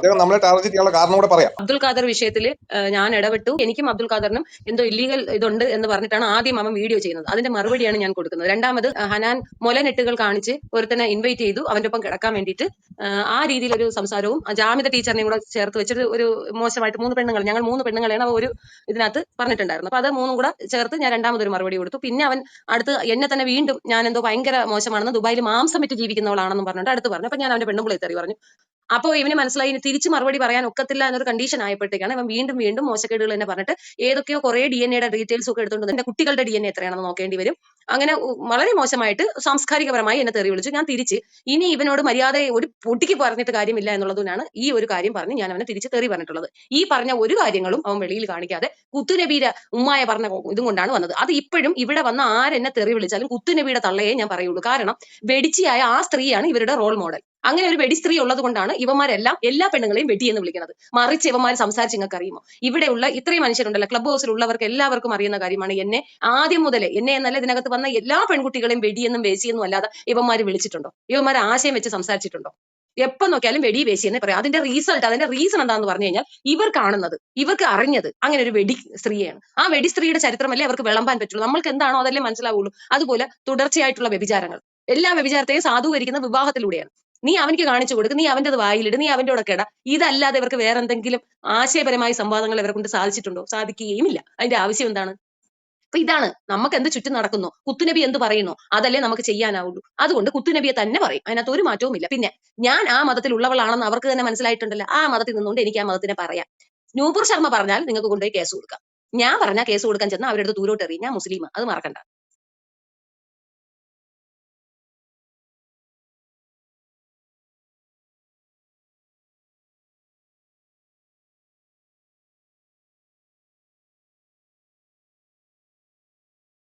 അദ്ദേഹം നമ്മളെ ടാർഗറ്റ് ചെയ്യാനുള്ള കാരണം കൂടെ പറയാം. അബ്ദുൽ ഖാദർ വിഷയത്തിൽ ഞാൻ ഇടപെട്ടു. എനിക്കും അബ്ദുൽ ഖാദറിനും എന്തോ ഇല്ലീഗൽ ഇതുണ്ട് എന്ന് പറഞ്ഞിട്ടാണ് ആദ്യം അവൻ വീഡിയോ ചെയ്യുന്നത്. അതിന്റെ മറുപടിയാണ് ഞാൻ കൊടുക്കുന്നത്. രണ്ടാമത് ഹനാൻ മുലനെട്ടുകൾ കാണിച്ച് ഒരുത്തനെ ഇൻവൈറ്റ് ചെയ്തു. അവന്റെ ഒപ്പം കിടക്കാൻ വേണ്ടിയിട്ട് ആ, രീതിയിലൊരു സംസാരവും ജാമിത ടീച്ചറിനെയും കൂടെ ചേർത്ത് വെച്ചിട്ട് ഒരു മോശമായിട്ട് മൂന്ന് പെണ്ണുങ്ങൾ ഞങ്ങൾ മൂന്ന് പെണ്ണുങ്ങളെയാണ് അവ ഒരു ഇതിനകത്ത് പറഞ്ഞിട്ടുണ്ടായിരുന്നു അപ്പൊ അത് മൂന്നും കൂടെ ചേർത്ത് ഞാൻ രണ്ടാമതൊരു മറുപടി കൊടുത്തു. പിന്നെ അവൻ അടുത്ത് എന്നെ തന്നെ വീണ്ടും ഞാൻ എന്തോ ഭയങ്കര മോശമാണെന്ന് ദുബായിൽ മാംസം വിറ്റ് ജീവിക്കുന്നവളാണെന്ന് പറഞ്ഞിട്ട് അടുത്ത് പറഞ്ഞു. അപ്പൊ ഞാൻ അവന്റെ പെണ്ണുമ്പിളെ തെറി പറഞ്ഞു. അപ്പോ ഇവന് മനസ്സിലായി ഇനി തിരിച്ച് മറുപടി പറയാൻ ഒക്കത്തില്ല എന്നൊരു കണ്ടീഷൻ ആയപ്പോഴത്തേക്കാണ് ഇവൻ വീണ്ടും വീണ്ടും മോശക്കേടുകൾ തന്നെ പറഞ്ഞിട്ട് ഏതൊക്കെയോ കുറെ ഡി എൻ എയുടെ ഡീറ്റെയിൽസ് ഒക്കെ എടുത്തുകൊണ്ട് എന്റെ കുട്ടികളുടെ ഡി എൻ എ എത്രയാണെന്ന് നോക്കേണ്ടി വരും. അങ്ങനെ വളരെ മോശമായിട്ട് സാംസ്കാരികപരമായി എന്നെ തെറി വിളിച്ചു. ഞാൻ തിരിച്ച് ഇനി ഇവനോട് മര്യാദ ഒരു പൊട്ടിക്ക് പറഞ്ഞിട്ട് കാര്യമില്ല എന്നുള്ളതിനാണ് ഈ ഒരു കാര്യം പറഞ്ഞ് ഞാൻ അവനെ തിരിച്ച് തെറി പറഞ്ഞിട്ടുള്ളത്. ഈ പറഞ്ഞ ഒരു കാര്യങ്ങളും അവൻ വെളിയിൽ കാണിക്കാതെ കുത്തുനബീര ഉമ്മായ പറഞ്ഞ ഇതും കൊണ്ടാണ് വന്നത്. അത് ഇപ്പോഴും ഇവിടെ വന്ന ആരെന്നെ തെറി വിളിച്ചാലും കുത്തുനബിയുടെ തള്ളയെ ഞാൻ പറയുള്ളൂ. കാരണം വെടിച്ചിയായ ആ സ്ത്രീയാണ് ഇവരുടെ റോൾ മോഡൽ അങ്ങനെ ഒരു വെടി സ്ത്രീ ഉള്ളത് കൊണ്ടാണ് ഇവന്മാരെല്ലാം എല്ലാ പെണ്ണുങ്ങളെയും വെടി എന്ന് വിളിക്കുന്നത്. മറിച്ച് ഇവന്മാർ സംസാരിച്ച് നിങ്ങൾക്ക് അറിയുമോ? ഇവിടെയുള്ള ഇത്രയും മനുഷ്യരുണ്ടല്ലോ. ക്ലബ് ഹൗസിലുള്ളവർക്ക് എല്ലാവർക്കും അറിയുന്ന കാര്യമാണ് എന്നെ ആദ്യം മുതലേ എന്നെ എന്നല്ല ഇതിനകത്ത് വന്ന എല്ലാ പെൺകുട്ടികളെയും വെടിയെന്നും വേശിയെന്നും അല്ലാതെ ഇവന്മാർ വിളിച്ചിട്ടുണ്ടോ? ഇവന്മാർ ആശയം വെച്ച് സംസാരിച്ചിട്ടുണ്ടോ? എപ്പം നോക്കിയാലും വെടി വേശി എന്ന് പറയാം. അതിന്റെ റീസൾട്ട് അതിന്റെ റീസൺ എന്താന്ന് പറഞ്ഞു കഴിഞ്ഞാൽ ഇവർ കാണുന്നത് ഇവർക്ക് അറിഞ്ഞത് അങ്ങനെ ഒരു വെടി സ്ത്രീയാണ്. ആ വെടി സ്ത്രീയുടെ ചരിത്രമല്ലേ അവർക്ക് വിളമ്പാൻ പറ്റുള്ളൂ. നമ്മൾക്ക് എന്താണോ അതല്ലേ മനസ്സിലാവുള്ളൂ. അതുപോലെ തുടർച്ചയായിട്ടുള്ള വ്യഭിചാരങ്ങൾ. എല്ലാ വ്യഭിചാരത്തെയും സാധൂകരിക്കുന്ന വിവാഹത്തിലൂടെയാണ്. നീ അവനിക്ക് കാണിച്ചു കൊടുക്ക് നീ അവന്റെ വായിലിട് നീ അവന്റെ കൂടെ കിട. ഇതല്ലാതെ ഇവർക്ക് വേറെ എന്തെങ്കിലും ആശയപരമായ സംവാദങ്ങൾ ഇവരെ കൊണ്ട് സാധിച്ചിട്ടുണ്ടോ? സാധിക്കുകയുമില്ല. അതിന്റെ ആവശ്യം എന്താണ്? അപ്പൊ ഇതാണ് നമുക്ക് എന്ത് ചുറ്റും നടക്കുന്നു? കുത്തുനബി എന്ത് പറയുന്നു? അതല്ലേ നമുക്ക് ചെയ്യാനാവുള്ളൂ. അതുകൊണ്ട് കുത്തുനബിയെ തന്നെ പറയും. അതിനകത്ത് ഒരു മാറ്റവും ഇല്ല. പിന്നെ ഞാൻ ആ മതത്തിൽ ഉള്ളവളാണെന്ന് അവർക്ക് തന്നെ മനസ്സിലായിട്ടുണ്ടല്ലോ. ആ മതത്തിൽ നിന്നുകൊണ്ട് എനിക്ക് ആ മതത്തിനെ പറയാം. നൂപുർ ശർമ്മ പറഞ്ഞാൽ നിങ്ങൾക്ക് കൊണ്ടുപോയി കേസ് കൊടുക്കാം. ഞാൻ പറഞ്ഞാൽ കേസ് കൊടുക്കാൻ ചെന്നാൽ അവരുടെ അടുത്ത് ദൂരോട്ട് എറിയും. ഞാൻ മുസ്ലിം. അത് മറക്കണ്ട.